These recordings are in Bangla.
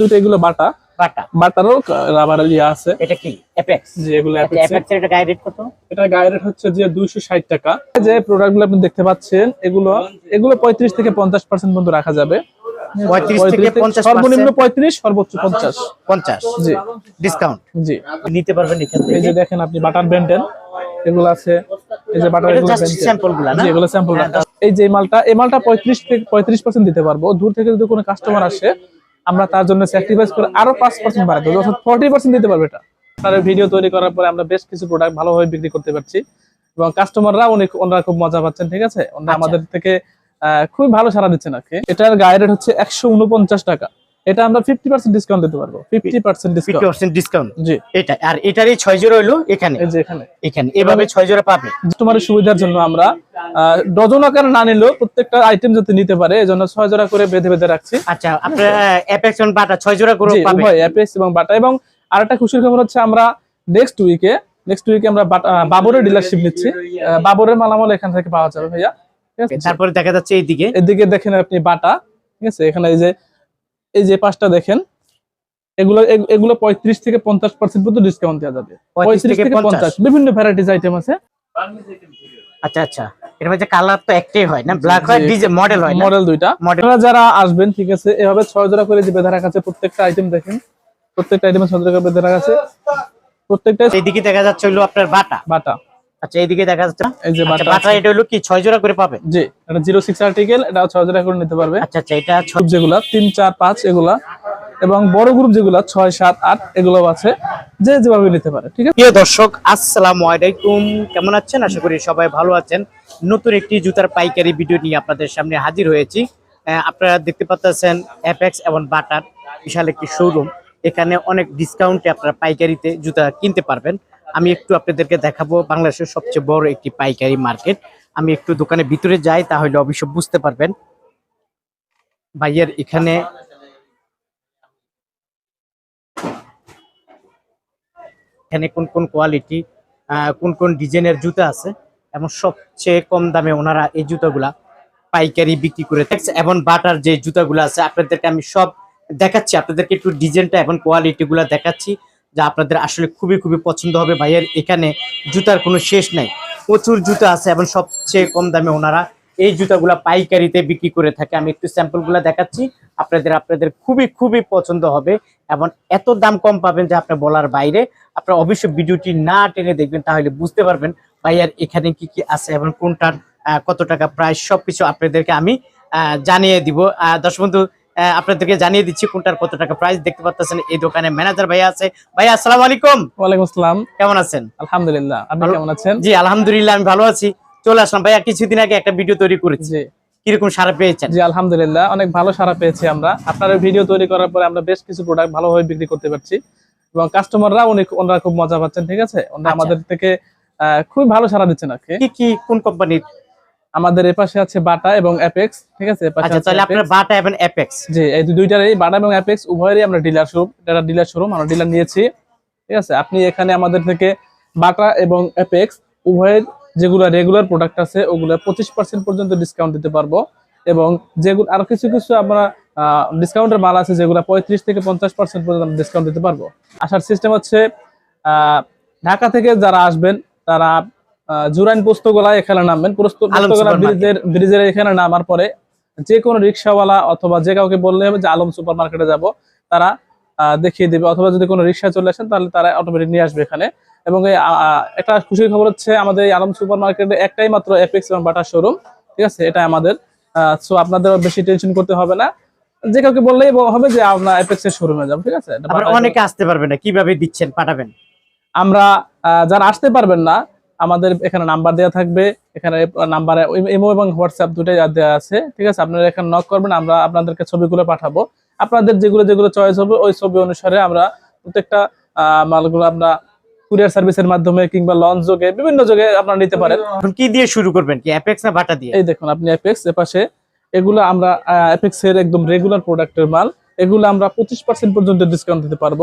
দুটো এগুলো বাটা। বাটা। বাটারও রাবার ইয়ে আছে। এটা কি? অ্যাপেক্স যে এগুলো এর। অ্যাপেক্স এর গায়ে রেট কত? এটা রেট হচ্ছে যে দুইশো ষাট টাকা। যে প্রোডাক্টগুলো আপনি দেখতে পাচ্ছেন এগুলো এগুলো পঁয়ত্রিশ থেকে পঞ্চাশ পার্সেন্ট পর্যন্ত রাখা যাবে। 35 থেকে 50% সর্বনিম্ন পঁয়ত্রিশ সর্বোচ্চ পঞ্চাশ। 50 জি। ডিসকাউন্ট জি। নিতে পারবেন এখান এই যে দেখেন আপনি বাটার বেন্টেন এগুলো আছে। এই যে বাটার এগুলো। না? এগুলো স্যাম্পল এই যে মালটা এই মালটা পঁয়ত্রিশ থেকে পঁয়ত্রিশ পার্সেন্ট দিতে পারব। দূর থেকে যদি কোনো কাস্টমার আসে আমরা তার জন্য স্যাক্রিফাইস করে আরও পাঁচ পার্সেন্ট বাড়াতে অর্থাৎ ফর্টি পার্সেন্ট দিতে পারবে এটা। তার ভিডিও তৈরি করার পরে আমরা বেশ কিছু প্রোডাক্ট ভালোভাবে বিক্রি করতে পারছি। এবং কাস্টমাররা অনেক ওনারা খুব মজা পাচ্ছেন ঠিক আছে? ওনারা আচ্ছা। আমাদের থেকে আহ, খুবই ভালো সারা দিচ্ছেন আর কি। এটার গায়ে রেট হচ্ছে একশো উনপঞ্চাশ টাকা। এটা আমরা ফিফটি পার্সেন্ট ডিসকাউন্ট দিতে পারব। ফিফটি পার্সেন্ট ডিসকাউন্ট 50% ডিসকাউন্ট জি। এটা আর এটারই 6 জোড়া হলো এখানে। এই যে এখানে। এখানে। এভাবে 6 জোড়া পাবে। কাস্টমারের সুবিধার জন্য আমরা ডজন আকারে না নিলেও প্রত্যেকটা আইটেম যাতে নিতে পারে এজন্য ছয় জোড়া করে বেঁধে বেঁধে রাখছি। আচ্ছা আপনার অ্যাপেক্স অন বাটা 6 জোড়া করে পাবে। উভয় অ্যাপেক্স এবং বাটা এবং আরেকটা খুশির খবর হচ্ছে আমরা নেক্সট উইকে নেক্সট উইকে আমরা বাবরের ডিলারশিপ নিচ্ছি। বাবরের মালামাল এখান থেকে পাওয়া যাবে ভাইয়া। তারপরে দেখা যাচ্ছে এইদিকে। এদিকে দেখেন আপনি বাটা ঠিক আছে? এখানে এই যে এই যে পাঁচটা দেখেন এগুলো এগুলো পঁয়ত্রিশ থেকে পঞ্চাশ পার্সেন্ট পর্যন্ত ডিসকাউন্ট দেওয়া যাবে। পঁয়ত্রিশ থেকে থেকে 50 পঞ্চাশ। বিভিন্ন ভ্যারাইটিস আইটেম আছে। আচ্ছা আচ্ছা। এর মধ্যে কালার তো একটাই হয় না? ব্ল্যাক হয় ডিজে মডেল হয় মডেল দুইটা। যারা আসবেন ঠিক আছে এভাবে ছয় জোড়া করে যে বেঁধে রাখা আছে প্রত্যেকটা আইটেম দেখেন। প্রত্যেকটা আইটেমে ছয় জোড়া করে বেঁধে রাখা আছে। প্রত্যেকটা দেখা যাচ্ছে হলো আপনার বাটা। বাটা। আচ্ছা এইদিকে দেখা যাচ্ছে এই যে আচ্ছা বাটা এটা হলো কি 6 জোড়া করে পাবে? জি এটা জিরো সিক্স আর্টিকেল এটা ছয় জোড়া করে নিতে পারবে। আচ্ছা আচ্ছা এটা ছ- যেগুলা তিন চার পাঁচ এগুলা। এবং বড় গ্রুপ যেগুলা ছয় সাত আট এগুলো আছে যে যেভাবে নিতে পারে ঠিক আছে? প্রিয় দর্শক আসসালামু আলাইকুম। কেমন আছেন? আশা করি সবাই ভালো আছেন। নতুন একটি জুতার পাইকারি ভিডিও নিয়ে আপনাদের সামনে হাজির হয়েছি। আপনারা দেখতে পাচ্ছেন অ্যাপেক্স এবং বাটার বিশাল একটি শোরুম এখানে অনেক ডিসকাউন্টে আপনারা পাইকারিতে জুতা কিনতে পারবেন। আমি একটু আপনাদেরকে দেখাবো বাংলাদেশের সবচেয়ে বড় একটি পাইকারি মার্কেট। আমি একটু দোকানের ভিতরে যাই, তাহলে অবশ্য বুঝতে পারবেন। ভাইয়ের এখানে এখানে কোন কোন কোয়ালিটি কোন কোন ডিজাইনের জুতা আছে, এবং সবচেয়ে কম দামে ওনারা এই জুতাগুলা পাইকারি বিক্রি করে থাকছে এবং বাটার যে জুতাগুলো আছে, আপনাদেরকে আমি সব দেখাচ্ছি, আপনাদেরকে একটু ডিজাইনটা এবং কোয়ালিটি গুলা দেখাচ্ছি। যা আপনাদের আসলে খুবই খুবই পছন্দ হবে। ভাইয়ের এখানে জুতার কোনো শেষ নাই। প্রচুর জুতা আছে এবং সবচেয়ে কম দামে ওনারা এই জুতাগুলা পাইকারিতে বিক্রি করে থাকে। আমি একটু স্যাম্পলগুলা দেখাচ্ছি। আপনাদের আপনাদের খুবই খুবই পছন্দ হবে এবং এত দাম কম পাবেন যে আপনার বলার বাইরে। আপনার অবশ্যই ভিডিওটি না টেনে দেখবেন, তাহলে বুঝতে পারবেন ভাইয়ার এখানে কি কি আছে এবং কোনটার কত টাকা প্রাইস, সবকিছু আপনাদেরকে আমি জানিয়ে দিব। দর্শক বন্ধু আপনাদেরকে জানিয়ে দিচ্ছি কোনটার কত টাকা প্রাইস দেখতে পাচ্ছেন এই দোকানে ম্যানেজার ভাইয়া আছে। ভাইয়া আসসালামু আলাইকুম। ওয়ালাইকুম আসসালাম। কেমন আছেন? আলহামদুলিল্লাহ। আপনি কেমন আছেন? জি আলহামদুলিল্লাহ আমি ভালো আছি। চলে আসলাম। ভাইয়া কিছুদিন আগে একটা ভিডিও তৈরি করেছি। কীরকম সারা পেয়েছেন? জি আলহামদুলিল্লাহ অনেক ভালো সারা পেয়েছি আমরা। আপনার ভিডিও তৈরি করার পরে আমরা বেশ কিছু প্রোডাক্ট ভালোভাবে বিক্রি করতে পারছি। এবং কাস্টমাররা অনেক ওনারা খুব মজা পাচ্ছেন ঠিক আছে? ওনারা আচ্ছা। আমাদের থেকে আহ, খুবই ভালো সারা দিচ্ছেন আর কি। কি কি কোন কোম্পানির আমাদের এপাশে আছে বাটা এবং অ্যাপেক্স ঠিক আছে? আচ্ছা তাহলে। আপনার বাটা এবং অ্যাপেক্স জি এই দুইটারই বাটা এবং অ্যাপেক্স উভয়েরই আমরা ডিলার শোরুম এটা ডিলার শোরুম আমরা ডিলার নিয়েছি ঠিক আছে? আপনি এখানে আমাদের থেকে বাটা এবং অ্যাপেক্স উভয়ের যেগুলো রেগুলার প্রোডাক্ট আছে ওগুলো পঁচিশ পার্সেন্ট পর্যন্ত ডিসকাউন্ট দিতে পারব এবং যেগুলো আরও কিছু কিছু আমরা ডিসকাউন্টের মাল আছে যেগুলো পঁয়ত্রিশ থেকে পঞ্চাশ পার্সেন্ট পর্যন্ত আমরা ডিসকাউন্ট দিতে পারব। আসার সিস্টেম হচ্ছে আহ, ঢাকা থেকে যারা আসবেন তারা জুরাইন পোস্তগোলায় এখানে নামবেন। পোস্তগোলা ব্রিজের ব্রিজের এখানে নামার পরে যে কোনো রিক্সাওয়ালা অথবা যে কাউকে বললে হবে যে আলম সুপার মার্কেটে যাব তারা দেখিয়ে দেবে। অথবা যদি কোনো রিক্সা চলে আসেন তাহলে তারা অটোমেটিক নিয়ে আসবে এখানে। এবং একটা খুশির খবর হচ্ছে আমাদের আলম সুপার মার্কেটে একটাই মাত্র এপেক্স এবং বাটার শোরুম ঠিক আছে? এটা আমাদের। সো আপনাদের বেশি টেনশন করতে হবে না। যে কাউকে বললেই হবে যে আমরা এপেক্স এর শোরুমে যাব ঠিক আছে? অনেকে আসতে পারবে না কীভাবে দিচ্ছেন পাঠাবেন? আমরা যারা আসতে পারবেন না আমাদের এখানে নাম্বার দেওয়া থাকবে। এখানে নাম্বারে ইমো এবং হোয়াটসঅ্যাপ দুটাই দেওয়া আছে ঠিক আছে? আপনারা এখানে নক করবেন আমরা আপনাদেরকে ছবিগুলো পাঠাবো। আপনাদের যেগুলো যেগুলো চয়েস হবে ওই ছবি অনুসারে আমরা প্রত্যেকটা মালগুলো আমরা কুরিয়ার সার্ভিসের মাধ্যমে কিংবা লঞ্চ যোগে বিভিন্ন যোগে আপনারা নিতে পারেন। এখন কি দিয়ে শুরু করবেন? কি অ্যাপেক্স না বাটা দিয়ে? এই দেখুন আপনি অ্যাপেক্স এপাশে এগুলো আমরা অ্যাপেক্স এর একদম রেগুলার প্রোডাক্টের মাল। এগুলো আমরা পঁচিশ পার্সেন্ট পর্যন্ত ডিসকাউন্ট দিতে পারব।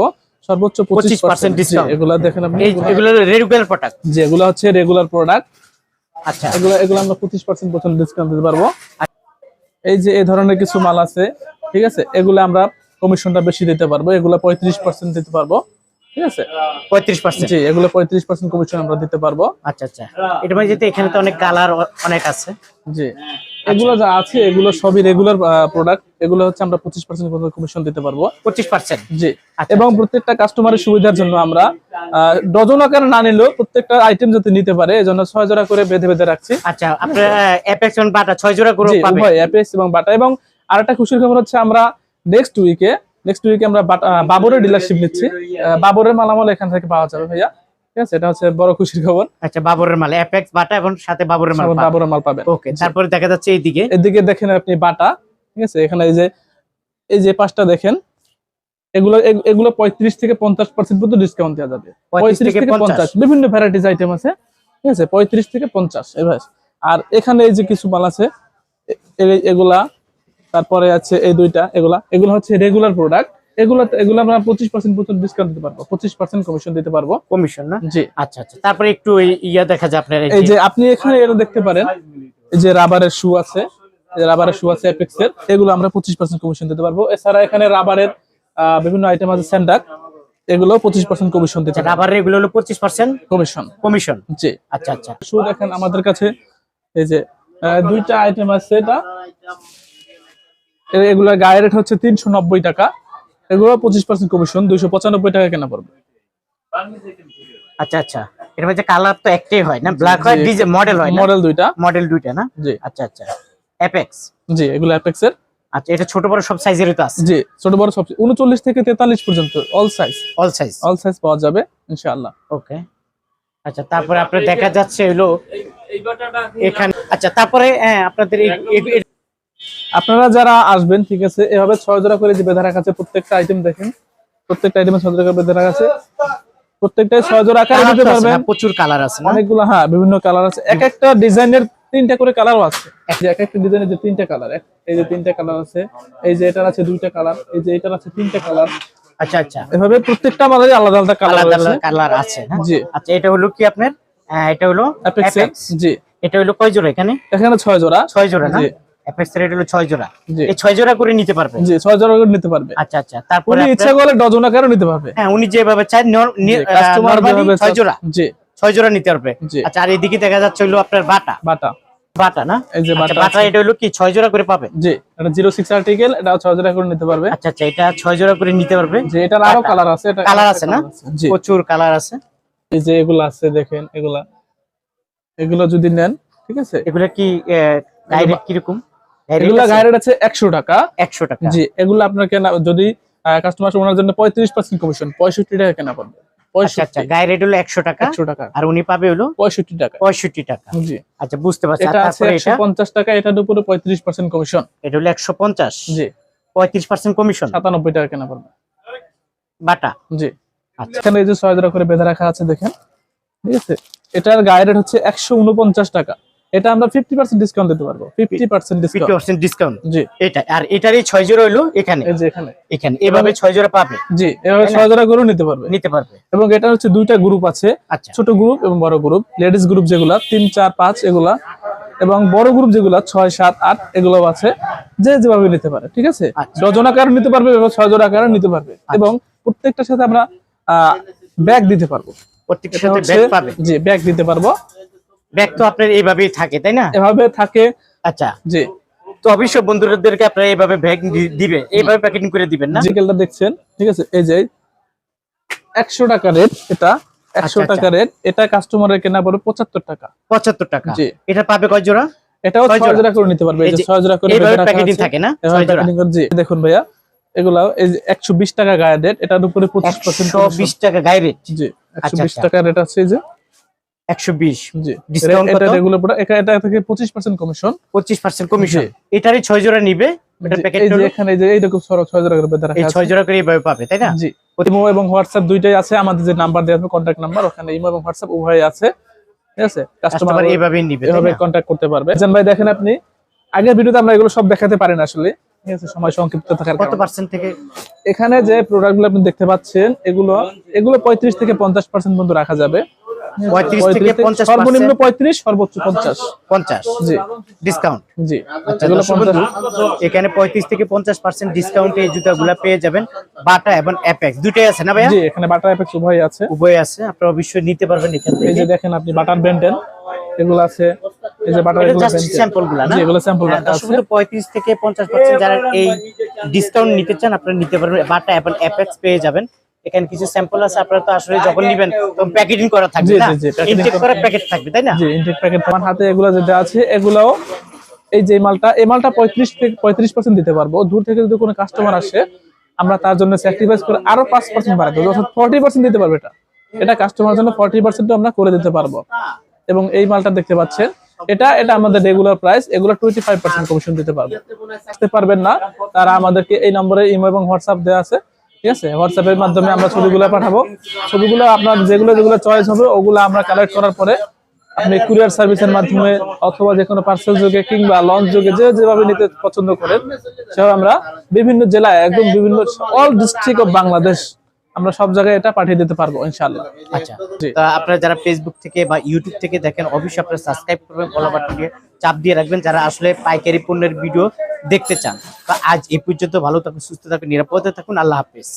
সর্বোচ্চ পঁচিশ 25% পার্সেন্ট discount। এগুলো দেখেন আপনি এগুলো রেগুলার প্রোডাক্ট যেগুলো হচ্ছে রেগুলার প্রোডাক্ট আচ্ছা। এগুলো এগুলো আমরা পঁচিশ পার্সেন্ট পর্যন্ত ডিসকাউন্ট দিতে পারব। এই যে এই ধরনের কিছু মাল আছে ঠিক আছে? এগুলো আমরা কমিশনটা বেশি দিতে পারব। এগুলো পঁয়ত্রিশ পার্সেন্ট দিতে পারব। ঠিক আছে? পঁয়ত্রিশ পার্সেন্ট জি এগুলো পঁয়ত্রিশ পার্সেন্ট কমিশন আমরা দিতে পারব। আচ্ছা আচ্ছা। এটা মানে যেতে এখানে তো অনেক কালার অনেক আছে। জি। এগুলো যা আছে এগুলো সবই রেগুলার প্রোডাক্ট এগুলো হচ্ছে আমরা পঁচিশ পার্সেন্ট কমিশন দিতে পারব। পঁচিশ পার্সেন্ট জি। আচ্ছা, এবং প্রত্যেকটা কাস্টমারের সুবিধার জন্য আমরা ডজন আকারে না নিলেও প্রত্যেকটা আইটেম যাতে নিতে পারে এজন্য ছয় জোড়া করে বেঁধে বেঁধে রাখছি। আচ্ছা আপনার অ্যাপেক্স এবং বাটা ছয় জোড়া করে জি, পাবে অ্যাপেক্স এবং বাটা এবং আরেকটা খুশির খবর হচ্ছে আমরা নেক্সট উইকে নেক্সট উইকে আমরা বাবরের ডিলারশিপ নিচ্ছি। বাবরের মালামাল এখান থেকে পাওয়া যাবে ভাইয়া। ঠিক আছে এটা হচ্ছে বড় খুশির খবর। আচ্ছা বাবরের মাল অ্যাপেক্স বাটা এবং সাথে বাবরের মাল বাবরের মাল পাবেন। ওকে তারপরে দেখা যাচ্ছে এইদিকে। এদিকে দেখেন আপনি বাটা ঠিক আছে এখানে এই যে এই যে পাঁচটা দেখেন এগুলো এগুলো পঁয়ত্রিশ থেকে পঞ্চাশ পার্সেন্ট পর্যন্ত ডিসকাউন্ট দেওয়া যাবে। পঁয়ত্রিশ থেকে থেকে 50 পঞ্চাশ বিভিন্ন ভ্যারাইটিস আইটেম আছে ঠিক আছে পঁয়ত্রিশ থেকে পঞ্চাশ আর এখানে এই যে কিছু মাল আছে এগুলা তারপরে আছে এই দুইটা এগুলা এগুলো হচ্ছে রেগুলার প্রোডাক্ট এগুলো এগুলো আমরা পঁচিশ পার্সেন্ট পর্যন্ত ডিসকাউন্ট দিতে পারব। পঁচিশ পার্সেন্ট কমিশন দিতে পারব। কমিশন না? জি। আচ্ছা আচ্ছা। তারপরে একটু ইয়া দেখা যায় আপনার এই যে আপনি এখানে এটা দেখতে পারেন এই যে রাবারের শু আছে যে রাবারের শু আছে অ্যাপেক্স এর এগুলো আমরা পঁচিশ পার্সেন্ট কমিশন দিতে পারব। এছাড়া এখানে রাবারের বিভিন্ন আইটেম আছে স্যান্ডাক এগুলো পঁচিশ পার্সেন্ট কমিশন দিতে পারব। রাবার এগুলো হলো পঁচিশ পার্সেন্ট কমিশন কমিশন জি। আচ্ছা আচ্ছা। শু দেখেন আমাদের কাছে এই যে দুইটা আইটেম আছে এটা। এগুলোর গায়ে রেট হচ্ছে তিনশো নব্বই টাকা। এগুলো পঁচিশ পার্সেন্ট কমিশন দুইশো পঁচানব্বই টাকা কেনা পড়বে। আচ্ছা আচ্ছা। এর মধ্যে কালার তো একটাই হয় না? ব্ল্যাক হয় জি। ডিজাইন মডেল হয় মডেল দুইটা। মডেল দুইটা না? জি। আচ্ছা আচ্ছা। অ্যাপেক্স জি এগুলো অ্যাপেক্স এর। আচ্ছা এটা ছোট বড় সব সাইজেরই তো আছে। জি ছোট বড় সব উনচল্লিশ থেকে তেতাল্লিশ পর্যন্ত all size all size all size পাওয়া যাবে ইনশাআল্লাহ। ওকে আচ্ছা তারপরে আপনার দেখা যাচ্ছে হলো এখানে আচ্ছা তারপরে হ্যাঁ আপনাদের আপনারা যারা আসবেন ঠিক আছে এভাবে ছয় জোড়া করে যে বেঁধে রাখা আছে প্রত্যেকটা আইটেম দেখেন প্রত্যেকটা আইটেমে ছয় জোড়া করে বেঁধে রাখা আছে। প্রত্যেকটাই ছয় জোড়া আকারে নিতে পারবেন। প্রচুর কালার আছে অনেকগুলো হ্যাঁ বিভিন্ন কালার আছে। এক একটা ডিজাইনের তিনটা করে কালারও আছে। এই যে এক একটা ডিজাইনের যে তিনটা কালার এই যে তিনটা কালার আছে এই যে এটার আছে দুইটা কালার এই যে এটার আছে তিনটা কালার। আচ্ছা আচ্ছা। এভাবে প্রত্যেকটা মালেরই আলাদা আলাদা কালার আলাদা কালার আছে হ্যাঁ? জি। আচ্ছা এটা হলো কি আপনার? এটা হলো অ্যাপেক্স জি। এটা হলো কয় জোড়া এখানে? এখানে ছয় জোড়া। ছয় জোড়া না? জি। অ্যাপেক্স হলো ছয় জোড়া। এই ছয় জোড়া করে নিতে পারবে? জি ছয় জোড়া করে নিতে পারবে। আচ্ছা আচ্ছা। তারপরে উনি আপনার- ইচ্ছা করলে ডজন আকারও নিতে পারবে। হ্যাঁ উনি যেভাবে চায় কাস্টমার নরমালি ছয় জোড়া। জি। ছয় জোড়া নিতে পারবে। আচ্ছা আর এদিকে দেখা যাচ্ছে হলো আপনার বাটা। বাটা। বাটা না? এই যে আচ্ছা, বাটা বাটা এটা হলো কি ছয় জোড়া করে পাবে? জি এটা জিরো সিক্স আর্টিকেল এটা ছয় জোড়া করে নিতে পারবে। আচ্ছা আচ্ছা এটা ছয় জোড়া করে নিতে পারবে। যে এটার আরও কালার আছে এটা কালার আছে না? প্রচুর কালার আছে। এই যে এগুলো আছে দেখেন এগুলা। এগুলো যদি নেন ঠিক আছে? এগুলো কি ডাইরেক্ট কীরকম? এগুলা গাইড আছে একশো টাকা। একশো টাকা। জি এগুলো আপনাকে না- যদি কাস্টমার ওনার জন্য পঁয়ত্রিশ পার্সেন্ট কমিশন পঁয়ষট্টি টাকা কেনা পড়বে। আচ্ছা আচ্ছা পঁয়ষট্টি। গায়ে রেট হলো একশো টাকা। একশো টাকা। আর উনি পাবে পঁয়ষট্টি টাকা। পঁয়ষট্টি টাকা। বুঝতে পারছি। এটা আছে তারপরে একশো এটা পঞ্চাশ টাকা এটার উপরে পঁয়ত্রিশ পার্সেন্ট কমিশন এটা হলো একশো পঞ্চাশ। জি। পঁয়ত্রিশ পার্সেন্ট কমিশন সাতানব্বই টাকা কেনা পড়বে। বাটা? জি। আচ্ছা। এখানে এই যে ছয় জোড়া করে বেঁধে রাখা আছে দেখেন। ঠিক আছে? এটার গায়ে রেট হচ্ছে একশো উনপঞ্চাশ টাকা। এটা আমরা ফিফটি পার্সেন্ট ডিসকাউন্ট দিতে পারব। Fifty percent fifty discount percent discount জি। এটা আর এটারই ছয় জোড়া হলো এখানে। এই যে এখানে। এখানে এভাবে ছয় জোড়া পাবে। জি এভাবে তাই না? ছয় জোড়া করেও নিতে পারবে। নিতে পারবে। এবং এটা হচ্ছে দুইটা গ্রুপ আছে আচ্ছা। ছোট গ্রুপ এবং বড় গ্রুপ লেডিস গ্রুপ যেগুলা তিন চার পাঁচ এগুলা। এবং বড় গ্রুপ যেগুলা ছয় সাত আট এগুলো আছে। যে যেভাবে নিতে পারে ঠিক আছে? আচ্ছা। ডজন আকার নিতে পারবে এবং ছয় জন আকার নিতে পারবে। এবং প্রত্যেকটার সাথে আমরা ব্যাগ দিতে পারব। প্রত্যেকটার সাথে ব্যাগ পাবে। জি ব্যাগ দিতে পারব। ব্যাগ তো আপনার এইভাবেই থাকে তাই না? এভাবে থাকে। আচ্ছা। জি। তো অবশ্যই বন্ধুদেরকে আপনারা এইভাবে ব্যাগ দিবে এইভাবে প্যাকেটিং করে দিবেন না? জিকেলটা দেখছেন? ঠিক আছে এই যে একশো টাকা রেট এটা একশো আচ্ছা, টাকা রেট। এটা কাস্টমারের কেনা পড়বে পঁচাত্তর টাকা। পঁচাত্তর টাকা। জি। এটা পাবে কয় জোড়া? এটাও ছয় ছয় জোড়া। জোড়া করে নিতে পারবে এই যে যে ছয় জোড়া করে এইভাবে প্যাকেটিং থাকে না? এভাবে ছয় জোড়া। packeting করে- জি দেখুন ভাইয়া এগুলা এই যে একশো বিশ টাকা গায়ে রেট এটার উপরে পঁচিশ পার্সেন্ট একশো বিশ টাকা গায়ে রেট। জি একশো আচ্ছা, বিশ আচ্ছা। টাকা রেট আছে এই যে। কমিশন কমিশন এটারই ছয় জোড়া নিবে। ওটার প্যাকেট এই যে এখানে যে এইরকম ছয় ছয় জোড়া করে বেঁধে এই রাখা আছে। ছয় জোড়া করে এইভাবে পাবে তাই না? ইমো এবং হোয়াটসঅ্যাপ দুইটাই আছে। আমাদের যে নাম্বার দেওয়া হবে কন্ট্যাক্ট নাম্বার ওখানে ইমো এবং হোয়াটসঅ্যাপ উভয়ই আছে। ঠিক আছে? কাস্টমার এইভাবেই নিবে কন্ট্যাক্ট করতে পারবে। জান ভাই দেখেন আপনি আগের ভিডিওতে আমরা এগুলো সব দেখাতে পারি না আসলে। ঠিক আছে? সময় সংক্ষিপ্ত থাকার কত পার্সেন্ট থেকে? এখানে যে প্রোডাক্টগুলো আপনি দেখতে পাচ্ছেন এগুলো এগুলো পঁয়ত্রিশ থেকে পঞ্চাশ পার্সেন্ট পর্যন্ত রাখা যাবে। পঁয়ত্রিশ থেকে পঞ্চাশ সর্বনিম্ন পঁয়ত্রিশ সর্বোচ্চ পঞ্চাশ। পঞ্চাশ। জি। ডিসকাউন্ট জি। আচ্ছা এখানে পঁয়ত্রিশ থেকে পঞ্চাশ পার্সেন্ট ডিসকাউন্টে এই জুতাগুলা পেয়ে যাবেন বাটা এবং অ্যাপেক্স দুটোই আছে না ভাইয়া? জি এখানে এফেক্ট উভয় আছে। উভয় আছে আপনারা অবশ্যই নিতে পারবেন এখান এই যে দেখেন আপনি বাটার বেন্টেন এগুলো আছে। এই যে বাটার এগুলো জাস্ট বেন্টেন স্যাম্পলগুলা না এগুলো স্যাম্পল হ্যাঁ, রাখা আছে। থেকে পঞ্চাশ পার্সেন্ট যারা এই ডিসকাউন্ট নিতে চান আপনারা নিতে পারবেন। বাটা এবং অ্যাপেক্স পেয়ে যাবেন। এখানে কিছু স্যাম্পল আছে আপনারা তো আসলে যখন নিবেন তখন প্যাকেটিং করা থাকবে না? ইনটেক করা- প্যাকেট থাকবে। তাই না? জি ইনটেক প্যাকেট আমার হাতে এগুলো যেটা আছে এগুলাও এই যে মালটা এই মালটা পঁয়ত্রিশ থেকে পঁয়ত্রিশ পার্সেন্ট দিতে পারব। দূর থেকে যদি কোনো কাস্টমার আসে আমরা তার জন্য স্যাক্রিফাইস করে আরও পাঁচ পার্সেন্ট বাড়াতে দেবো। অর্থাৎ ফর্টি পার্সেন্ট দিতে পারব এটা। এটা কাস্টমার জন্য ফর্টি পার্সেন্ট আমরা করে দিতে পারব। এবং এই মালটা দেখতে পাচ্ছেন এটা এটা আমাদের রেগুলার প্রাইস এগুলো টোয়েন্টি ফাইভ পার্সেন্ট কমিশন দিতে পারব। আসতে পারবেন না তারা আমাদেরকে এই নম্বরে ইমো এবং হোয়াটসঅ্যাপ দেওয়া আছে। ঠিক আছে? হোয়াটসঅ্যাপের মাধ্যমে আমরা ছবিগুলো পাঠাবো। ছবিগুলো আপনার যেগুলো যেগুলো চয়েস হবে, ওগুলো আমরা কালেক্ট করার পরে আপনি কুরিয়ার সার্ভিসের মাধ্যমে অথবা যে কোনো পার্সেল যোগে কিংবা লঞ্চ যোগে যে যেভাবে নিতে পছন্দ করেন, সেভাবে আমরা বিভিন্ন জেলায়, একদম বিভিন্ন অল ডিস্ট্রিক্ট অফ বাংলাদেশ আমরা সব জায়গায় এটা পাঠিয়ে দিতে পারব ইনশাআল্লাহ। আচ্ছা। তো আপনারা যারা ফেসবুক থেকে বা ইউটিউব থেকে দেখেন অবশ্যই আপনারা সাবস্ক্রাইব করবেন ফলো বাটন দিয়ে চাপ দিয়ে রাখবেন যারা আসলে পাইকারি পণ্যের ভিডিও দেখতে চান। তো আজ এই পর্যন্ত ভালো থাকুন সুস্থ থাকুন নিরাপদে থাকুন আল্লাহ হাফেজ।